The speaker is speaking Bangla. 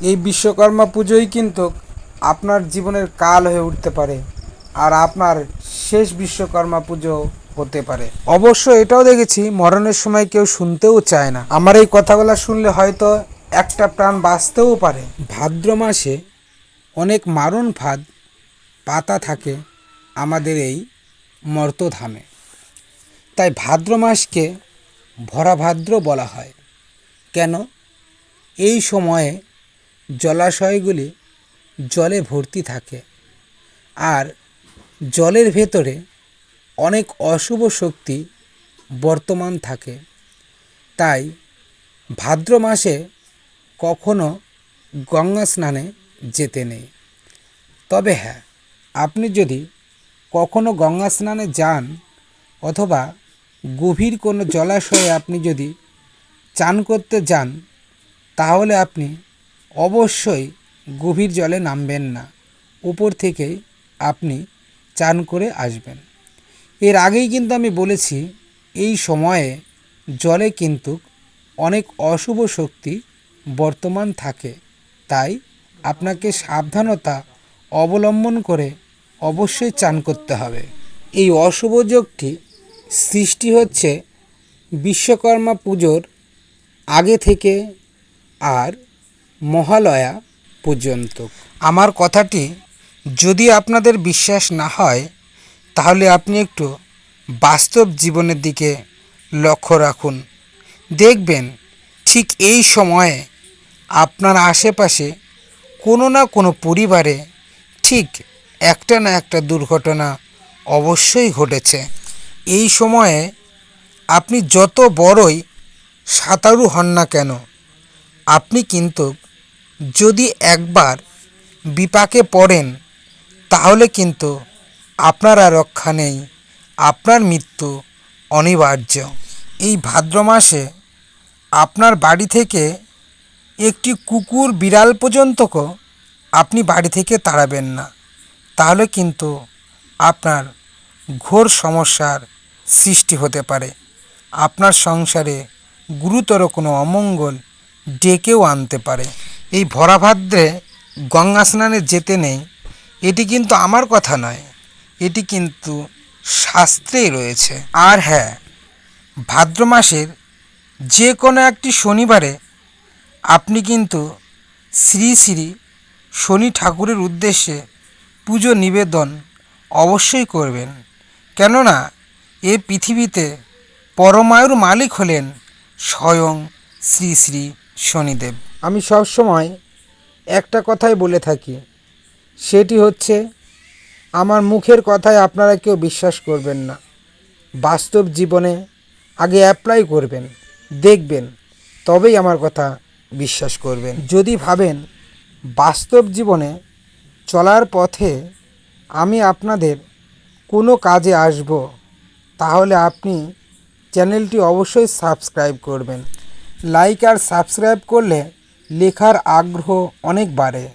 এই বিশ্বকর্মা পুজোই কিন্তু আপনার জীবনের কাল হয়ে উঠতে পারে আর আপনার শেষ বিশ্বকর্মা পুজো হতে পারে। অবশ্য এটাও দেখেছি, মরণের সময় কেউ শুনতেও চায় না। আমার এই কথাগুলো শুনলে হয়তো একটা প্রাণ বাঁচতেও পারে। ভাদ্র মাসে অনেক মারণ ফাঁদ পাতা থাকে আমাদের এই মর্তধামে। তাই ভাদ্র মাসকে ভরা ভাদ্র বলা হয়। কেন? এই সময়ে জলাশয়গুলি জলে ভর্তি থাকে। আর জলের ভেতরে অনেক অশুভ শক্তি বর্তমান থাকে। তাই ভাদ্র মাসে কখনো গঙ্গা স্নানে যেতে নেই। তবে হ্যাঁ আপনি যদি কখনো গঙ্গা স্নানে যান অথবা গভীর কোনো জলাশয়ে আপনি যদি চান করতে যান, তাহলে আপনি অবশ্যই গভীর জলে নামবেন না। উপর থেকেই আপনি চান করে আসবেন। এর আগেই কিন্তু আমি বলেছি, এই সময়ে জলে কিন্তু অনেক অশুভ শক্তি বর্তমান থাকে। তাই আপনাকে সাবধানতা অবলম্বন করে অবশ্যই চান করতে হবে। এই অশুভ যোগটি সৃষ্টি হচ্ছে বিশ্বকর্মা পুজোর আগে থেকে আর মহালয়া পর্যন্ত। আমার কথাটি যদি আপনাদের বিশ্বাস না হয়, তাহলে আপনি একটু বাস্তব জীবনের দিকে লক্ষ্য রাখুন। দেখবেন ঠিক এই সময়ে আপনার আশেপাশে কোনো না কোনো পরিবারে ঠিক একটা না একটা দুর্ঘটনা অবশ্যই ঘটেছে। এই সময়ে আপনি যত বড়ই সাঁতারু হন না কেন, আপনি কিন্তু যদি একবার বিপাকে পড়েন, তাহলে কিন্তু আপনার আর রক্ষা নেই। আপনার মৃত্যু অনিবার্য। এই ভাদ্র মাসে আপনার বাড়ি থেকে একটি কুকুর বিড়াল পর্যন্তকেও আপনি বাড়ি থেকে তাড়াবেন না। তাহলে কিন্তু আপনার ঘোর সমস্যার সৃষ্টি হতে পারে। আপনার সংসারে গুরুতর কোনো অমঙ্গল ডেকেও আনতে পারে। এই ভরা ভাদ্রে গঙ্গা স্নানে যেতে নেই, এটি কিন্তু আমার কথা নয়, এটি কিন্তু শাস্ত্রেই রয়েছে। আর হ্যাঁ ভাদ্র মাসের যে কোনো একটি শনিবারে আপনি কিন্তু শ্রী শ্রী শনি ঠাকুরের উদ্দেশ্যে পুজো নিবেদন অবশ্যই করবেন। কেননা, এ পৃথিবীতে পরমায়ুর মালিক হলেন স্বয়ং শ্রী শ্রী শনিদেব। আমি সবসময় একটা কথাই বলে থাকি। সেটি হচ্ছে, আমার মুখের কথায় আপনারা কেউ বিশ্বাস করবেন না। বাস্তব জীবনে আগে অ্যাপ্লাই করবেন, দেখবেন, তবেই আমার কথা বিশ্বাস করবেন। যদি ভাবেন, বাস্তব জীবনে চলার পথে আমি আপনাদের কোনো কাজে আসব, তাহলে আপনি চ্যানেলটি অবশ্যই সাবস্ক্রাইব করবেন। লাইক আর সাবস্ক্রাইব করলে লেখার আগ্রহ অনেক বাড়ে।